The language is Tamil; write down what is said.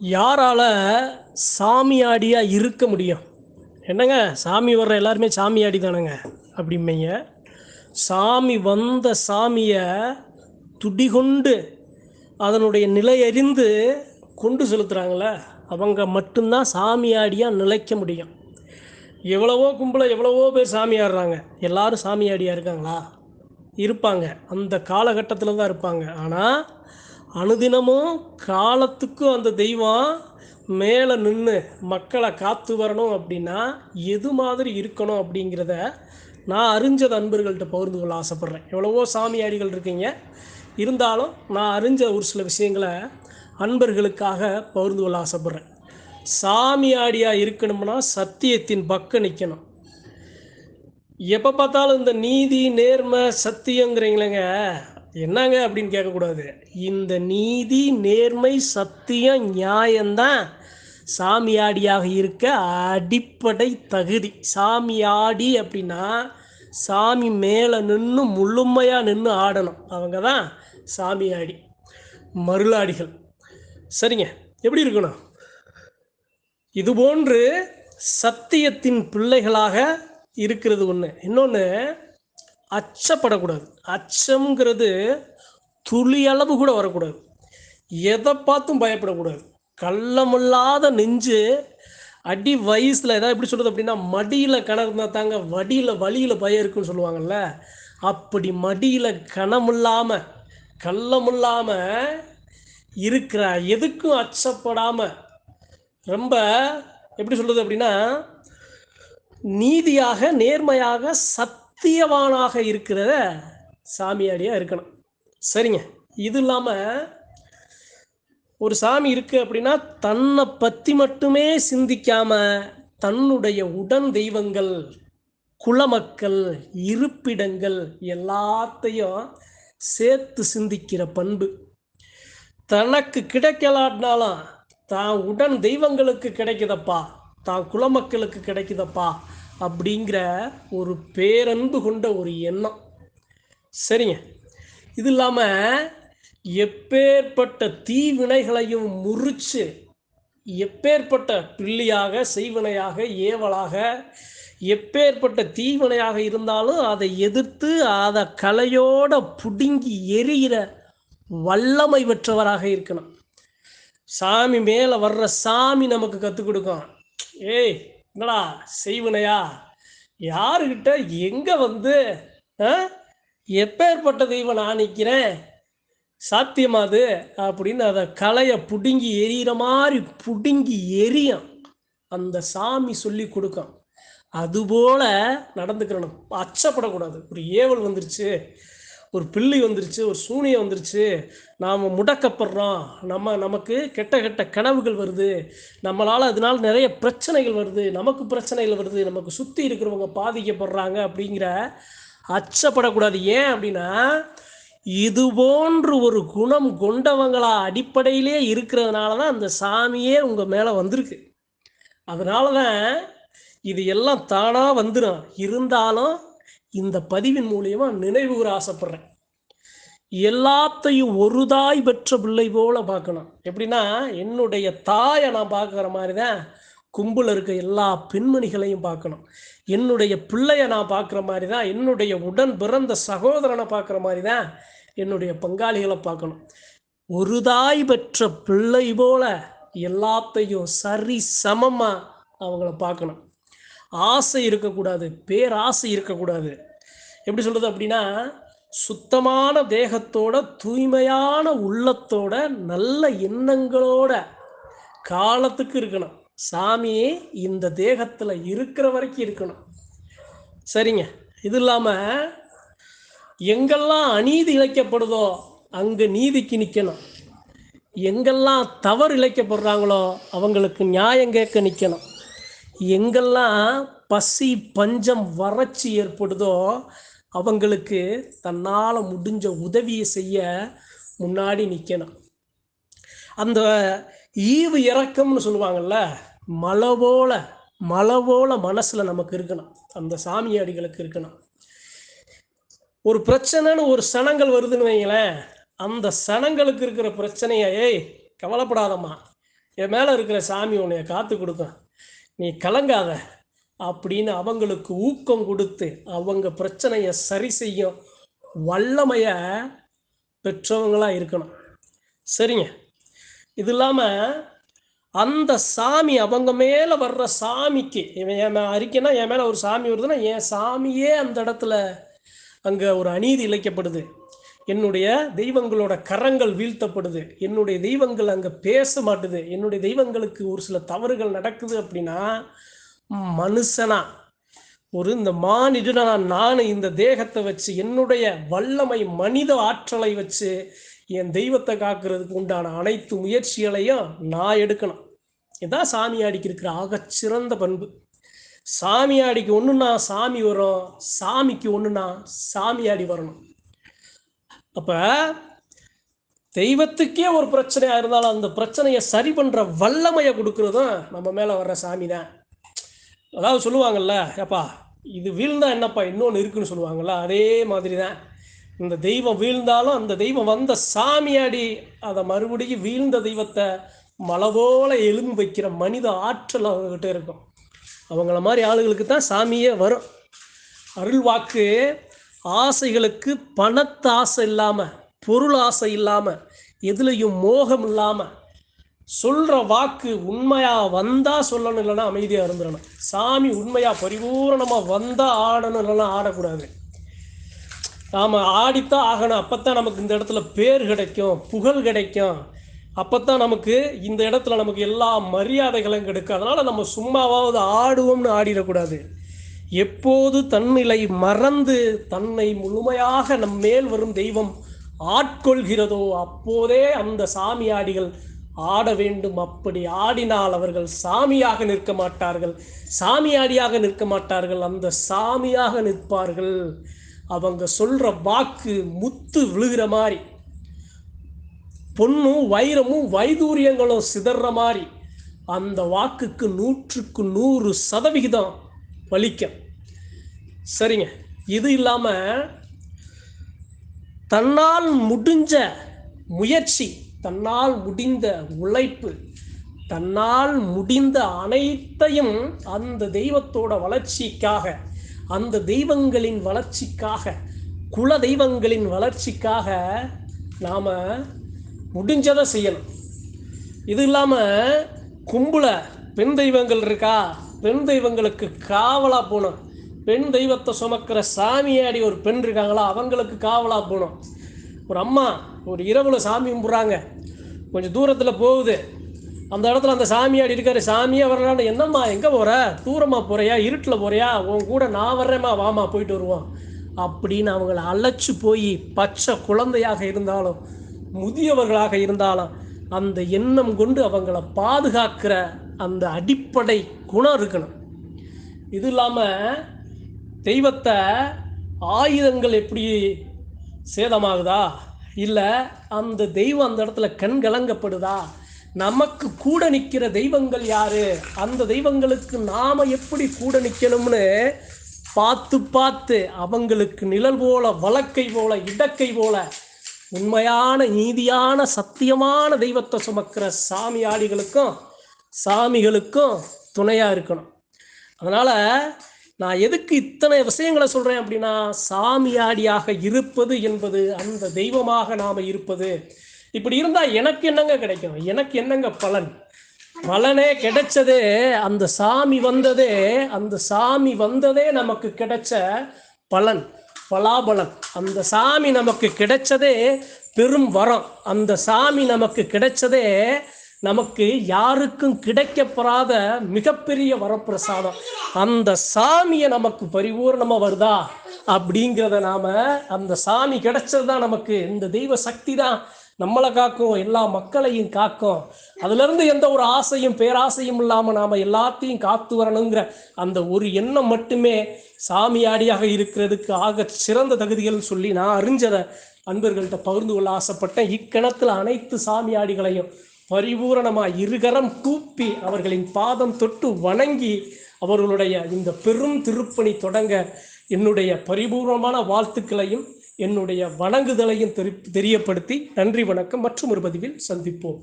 யாரால் சாமியாடியாக இருக்க முடியும்? என்னங்க சாமி வர்ற எல்லாருமே சாமியாடி தானேங்க? அப்படிம்பீங்க. சாமி வந்த சாமியை துடிகொண்டு அதனுடைய நிலையறிந்து கொண்டு செலுத்துகிறாங்களே அவங்க மட்டும்தான் சாமியாடியாக நிலைக்க முடியும். எவ்வளவோ கும்பலை எவ்வளவோ பேர் சாமி ஆடுறாங்க எல்லாரும் சாமியாடியாக இருக்காங்களா? இருப்பாங்க. அந்த காலகட்டத்தில் தான் இருப்பாங்க. ஆனால் அனுதினமும் காலத்துக்கும் அந்த தெய்வம் மேலே நின்று மக்களை காத்து வரணும் அப்படின்னா எது மாதிரி இருக்கணும் அப்படிங்கிறத நான் அறிஞ்சது அன்பர்கள்ட்ட பகிர்ந்து கொள்ள ஆசைப்பட்றேன். எவ்வளவோ சாமியாடிகள் இருக்கீங்க. இருந்தாலும் நான் அறிஞ்ச ஒரு சில விஷயங்களை அன்பர்களுக்காக பகிர்ந்து கொள்ள ஆசைப்பட்றேன். சாமியாடியாக இருக்கணும்னா சத்தியத்தின் பக்கம் நிற்கணும் எப்போ பார்த்தாலும் இந்த நீதி நேர்மை சத்தியங்கிறீங்களேங்க. என்னங்க அப்படின்னு கேட்கக்கூடாது. இந்த நீதி நேர்மை சத்தியம் நியாயம்தான் சாமியாடியாக இருக்க அடிப்படை தகுதி. சாமியாடி அப்படின்னா சாமி மேலே நின்று முழுமையாக நின்று ஆடணும். அவங்க தான் சாமியாடி மருளாடிகள். சரிங்க எப்படி இருக்கணும்? இதுபோன்று சத்தியத்தின் பிள்ளைகளாக இருக்கிறது ஒன்று இன்னொன்று அச்சப்படக்கூடாது. அச்சம்ங்கிறது துளி அளவு கூட வரக்கூடாது. எதை பார்த்தும் பயப்படக்கூடாது. கள்ளமில்லாத நெஞ்சு அடி வயசில் ஏதாவது எப்படி சொல்கிறது அப்படின்னா மடியில் கணம் தாங்க வடியில் வழியில் பயம் இருக்குன்னு சொல்லுவாங்கள்ல அப்படி மடியில் கணமில்லாமல் கள்ளமில்லாமல் இருக்கிற எதுக்கும் அச்சப்படாமல் ரொம்ப எப்படி சொல்கிறது அப்படின்னா நீதியாக நேர்மையாக சத் சத்தியவானாக இருக்கிறத சாமியாடியாக இருக்கணும். சரிங்க. இது இல்லாமல் ஒரு சாமி இருக்குது அப்படின்னா தன்னை பற்றி மட்டுமே சிந்திக்காமல் தன்னுடைய உடன் தெய்வங்கள் குலமக்கள் இருப்பிடங்கள் எல்லாத்தையும் சேர்த்து சிந்திக்கிற பண்பு. தனக்கு கிடைக்கலாட்டினாலும் தான் உடன் தெய்வங்களுக்கு கிடைக்குதப்பா தான் குலமக்களுக்கு கிடைக்குதப்பா அப்படிங்கிற ஒரு பேரன்பு கொண்ட ஒரு எண்ணம். சரிங்க. இது இல்லாமல் எப்பேற்பட்ட தீவினைகளையும் முறிச்சு எப்பேற்பட்ட பிள்ளையாக செய்வினையாக ஏவலாக எப்பேற்பட்ட தீவினையாக இருந்தாலும் அதை எதிர்த்து அதை கலையோட புடுங்கி எரிகிற வல்லமை பெற்றவராக இருக்கணும். சாமி மேலே வர்ற சாமி நமக்கு கற்றுக் கொடுக்கும். ஏய் என்னடா செய்வனையா? யாருக்கிட்ட எங்கே வந்து ஆ? எப்பேற்பட்ட தெய்வம் நான் நிற்கிறேன் சாத்தியமா அது? அப்படின்னு அதை கலையை பிடுங்கி எரியிற மாதிரி புடுங்கி எரியும். அந்த சாமி சொல்லி கொடுக்கும். அதுபோல நடந்துக்கிறணும். அச்சப்படக்கூடாது. ஒரு ஏவல் வந்துருச்சு. ஒரு பில்லி வந்துருச்சு ஒரு சூனியம் வந்துருச்சு நாம் முடக்கப்படுறோம். நம்ம நமக்கு கெட்ட கெட்ட கனவுகள் வருது. நம்மளால் அதனால் நிறைய பிரச்சனைகள் வருது. நமக்கு பிரச்சனைகள் வருது. நமக்கு சுற்றி இருக்கிறவங்க பாதிக்கப்படுறாங்க அப்படிங்கிற அச்சப்படக்கூடாது. ஏன் அப்படின்னா இது போன்று ஒரு குணம் கொண்டவங்களா அடிப்படையிலே இருக்கிறதுனால தான் அந்த சாமியே உங்கள் மேலே வந்திருக்கு. அதனால தான் இது எல்லாம் தானாக வந்துடும் இருந்தாலும் இந்த பதிவின் மூலியமா நினைவு கூற ஆசைப்படுறேன். எல்லாத்தையும் ஒரு தாய் பெற்ற பிள்ளை போல பார்க்கணும். எப்படின்னா என்னுடைய தாயை நான் பார்க்குற மாதிரி தான் கும்பில் இருக்க எல்லா பெண்மணிகளையும் பார்க்கணும். என்னுடைய பிள்ளைய நான் பார்க்குற மாதிரி தான் என்னுடைய உடன் பிறந்த சகோதரனை பார்க்குற மாதிரி தான் என்னுடைய பங்காளிகளை பார்க்கணும். ஒரு தாய் பெற்ற பிள்ளை போல எல்லாத்தையும் சரி சமமாக அவங்கள பார்க்கணும். ஆசை இருக்கக்கூடாது பேராசை இருக்கக்கூடாது. எப்படி சொல்கிறது அப்படின்னா சுத்தமான தேகத்தோட தூய்மையான உள்ளத்தோட நல்ல எண்ணங்களோட காலத்துக்கு இருக்கணும். சாமி இந்த தேகத்தில் இருக்கிற வரைக்கும் இருக்கணும். சரிங்க. இது இல்லாமல் எங்கெல்லாம் அநீதி இழைக்கப்படுதோ அங்கே நீதிக்கு நிற்கணும் எங்கெல்லாம் தவறு இழைக்கப்படுறாங்களோ அவங்களுக்கு நியாயம் கேட்க நிற்கணும் எங்கெல்லாம் பசி பஞ்சம் வறட்சி ஏற்படுதோ அவங்களுக்கு தன்னால் முடிஞ்ச உதவியை செய்ய முன்னாடி நிற்கணும் அந்த ஈவு இறக்கம்னு சொல்லுவாங்கல்ல மலை போல மலை போல மனசில் நமக்கு இருக்கணும். அந்த சாமியாடிகளுக்கு இருக்கணும். ஒரு பிரச்சனைன்னு ஒரு சனங்கள் வருதுன்னு வைங்களேன் அந்த சனங்களுக்கு இருக்கிற பிரச்சனையை ஏய் கவலைப்படாதம்மா. என் மேலே இருக்கிற சாமி உன்னைய காத்து கொடுக்கும். நீ கலங்காத. அப்படின்னு அவங்களுக்கு ஊக்கம் கொடுத்து அவங்க பிரச்சனையை சரி செய்யும் வல்லமையை பெற்றவங்களாக இருக்கணும். சரிங்க. இது இல்லாமல் அந்த சாமி அவங்க மேலே வர்ற சாமிக்கு இவன் என் மே அறிக்கைன்னா என் மேலே ஒரு சாமி வருதுன்னா என் சாமியே அந்த இடத்துல அங்கே ஒரு அநீதி இழைக்கப்படுது. என்னுடைய தெய்வங்களோட கரங்கள் வீழ்த்தப்படுது. என்னுடைய தெய்வங்கள் அங்கே பேச மாட்டுது. என்னுடைய தெய்வங்களுக்கு ஒரு சில தவறுகள் நடக்குது அப்படின்னா மனுஷனா ஒரு இந்த மானிடனா நான் இந்த தேகத்தை வச்சு என்னுடைய வல்லமை மனித ஆற்றலை வச்சு என் தெய்வத்தை காக்கிறதுக்கு உண்டான அனைத்து முயற்சிகளையும் நான் எடுக்கணும். இதான் சாமியாடிக்கு இருக்கிற ஆகச்சிறந்த பண்பு. சாமியாடிக்கு ஒன்றுனா சாமி வரும் சாமிக்கு ஒன்றுனா சாமியாடி வரணும். அப்ப தெய்வத்துக்கே ஒரு பிரச்சனையா இருந்தாலும் அந்த பிரச்சனையை சரி பண்ற வல்லமையை கொடுக்கறதும் நம்ம மேல வர்ற சாமி தான் அதாவது சொல்லுவாங்கல்ல ஏப்பா இது வீழ்ந்தா என்னப்பா இன்னொன்று இருக்குன்னு சொல்லுவாங்கல்ல அதே மாதிரி தான் இந்த தெய்வம் வீழ்ந்தாலும் அந்த தெய்வம் வந்த சாமியாடி அதை மறுபடியும் வீழ்ந்த தெய்வத்தை மலை எழும்பு எலும்பு வைக்கிற மனித ஆற்றல் அவங்ககிட்ட இருக்கும். அவங்கள மாதிரி ஆளுகளுக்கு தான் சாமியே வரும். அருள் வாக்கு ஆசைகளுக்கு பணத்து ஆசை இல்லாமல் பொருள் ஆசை இல்லாமல் எதுலேயும் மோகம் இல்லாமல் சொல்கிற வாக்கு உண்மையாக வந்தால் சொல்லணும் இல்லைன்னா அமைதியாக இருந்துடணும். சாமி உண்மையாக பரிபூரணமாக வந்தால் ஆடணும் இல்லைன்னா ஆடக்கூடாது. நாம் ஆடித்தான் ஆகணும் அப்போ தான் நமக்கு இந்த இடத்துல பேர் கிடைக்கும் புகழ் கிடைக்கும். அப்போ தான் நமக்கு இந்த இடத்துல நமக்கு எல்லா மரியாதைகளும் கிடைக்கும். அதனால் நம்ம சும்மாவாவது ஆடுவோம்னு ஆடிடக்கூடாது. எப்போது தன்னிலை மறந்து தன்னை முழுமையாக நம் மேல் வரும் தெய்வம் ஆட்கொள்கிறதோ அப்போதே அந்த சாமியாடிகள் ஆட வேண்டும். அப்படி ஆடினால் அவர்கள் சாமியாக நிற்க மாட்டார்கள். சாமியாடியாக நிற்க மாட்டார்கள். அந்த சாமியாக நிற்பார்கள். அவங்க சொல்கிற வாக்கு முத்து விழுகிற மாதிரி பொண்ணும் வைரமும் வைதூரியங்களும் சிதற மாதிரி அந்த வாக்குக்கு நூற்றுக்கு நூறு சதவிகிதம் பலிக்கும் சரிங்க. இது இல்லாமல் தன்னால் முடிஞ்ச முயற்சி தன்னால் முடிந்த உழைப்பு தன்னால் முடிந்த அனைத்தையும் அந்த தெய்வத்தோட வளர்ச்சிக்காக அந்த தெய்வங்களின் வளர்ச்சிக்காக குல தெய்வங்களின் வளர்ச்சிக்காக நாம் முடிஞ்சதை செய்யணும். இது இல்லாமல் கும்பல பெண் தெய்வங்கள் இருக்கா? பெண் தெய்வங்களுக்கு காவலாக போகணும் பெண் தெய்வத்தை சுமக்கிற சாமியாடி ஒரு பெண் இருக்காங்களா அவங்களுக்கு காவலாக போகணும் ஒரு அம்மா ஒரு இரவில் சாமி கும்பிட்றாங்க. கொஞ்சம் தூரத்தில் போகுது. அந்த இடத்துல அந்த சாமியாடி இருக்காரு. சாமியே வரலான்னு என்னம்மா எங்கே போகிற தூரமாக போகிறியா இருட்டில் போகிறியா உன் கூட நான் வர்றேம்மா வாமா போயிட்டு வருவோம். அப்படின்னு அவங்கள அழைச்சி போய் பச்சை குழந்தையாக இருந்தாலும் முதியவர்களாக இருந்தாலும் அந்த எண்ணம் கொண்டு அவங்கள பாதுகாக்கிற அந்த அடிப்படை குணம் இருக்கணும். இது இல்லாமல் தெய்வத்தை ஆயுதங்கள் எப்படி சேதமாகுதா? இல்லை அந்த தெய்வம் அந்த இடத்துல கண் கலங்கப்படுதா? நமக்கு கூட நிற்கிற தெய்வங்கள் யாரு? அந்த தெய்வங்களுக்கு நாம் எப்படி கூட நிற்கணும்னு பார்த்து பார்த்து அவங்களுக்கு நிழல் போல வழக்கை போல இடக்கை போல உண்மையான நீதியான சத்தியமான தெய்வத்தை சுமக்கிற சாமியாடிகளுக்கும் சாமிகளுக்கும் துணையாக இருக்கணும். அதனால் நான் எதுக்கு இத்தனை விஷயங்களை சொல்கிறேன் அப்படின்னா சாமியாடியாக இருப்பது என்பது அந்த தெய்வமாக நாம் இருப்பது. இப்படி இருந்தால் எனக்கு என்னங்க கிடைக்கும்? எனக்கு என்னங்க பலன்? பலனே கிடைச்சதே அந்த சாமி வந்ததே அந்த சாமி வந்ததே நமக்கு கிடைச்ச பலன். பலாபலம். அந்த சாமி நமக்கு கிடைச்சதே பெரும் வரம். அந்த சாமி நமக்கு கிடைச்சதே நமக்கு யாருக்கும் கிடைக்கப்படாத மிகப்பெரிய வரப்பிரசாதம். அந்த சாமியை நமக்கு பரிபூர்ணமாக வருதா? அப்படிங்கிறத நாம் அந்த சாமி கிடைச்சது தான் நமக்கு. இந்த தெய்வ சக்தி தான் நம்மளை காக்கும் எல்லா மக்களையும் காக்கும். அதுலேருந்து எந்த ஒரு ஆசையும் பேராசையும் இல்லாமல் நாம் எல்லாத்தையும் காத்து வரணுங்கிற அந்த ஒரு எண்ணம் மட்டுமே சாமியாடியாக இருக்கிறதுக்கு ஆக சிறந்த தகுதிகள்னு சொல்லி நான் அறிஞ்சதை அன்பர்கள்ட்ட பகிர்ந்து கொள்ள ஆசைப்பட்டேன். இக்கணத்தில் அனைத்து சாமியாடிகளையும் பரிபூரணமாக இருகரம் கூப்பி அவர்களின் பாதம் தொட்டு வணங்கி அவர்களுடைய இந்த பெரும் திருப்பணி தொடங்க என்னுடைய பரிபூர்ணமான வாழ்த்துக்களையும் என்னுடைய வணங்குதலையும் தெரி தெரியப்படுத்தி நன்றி வணக்கம் மற்றும் ஒரு பதிவில் சந்திப்போம்.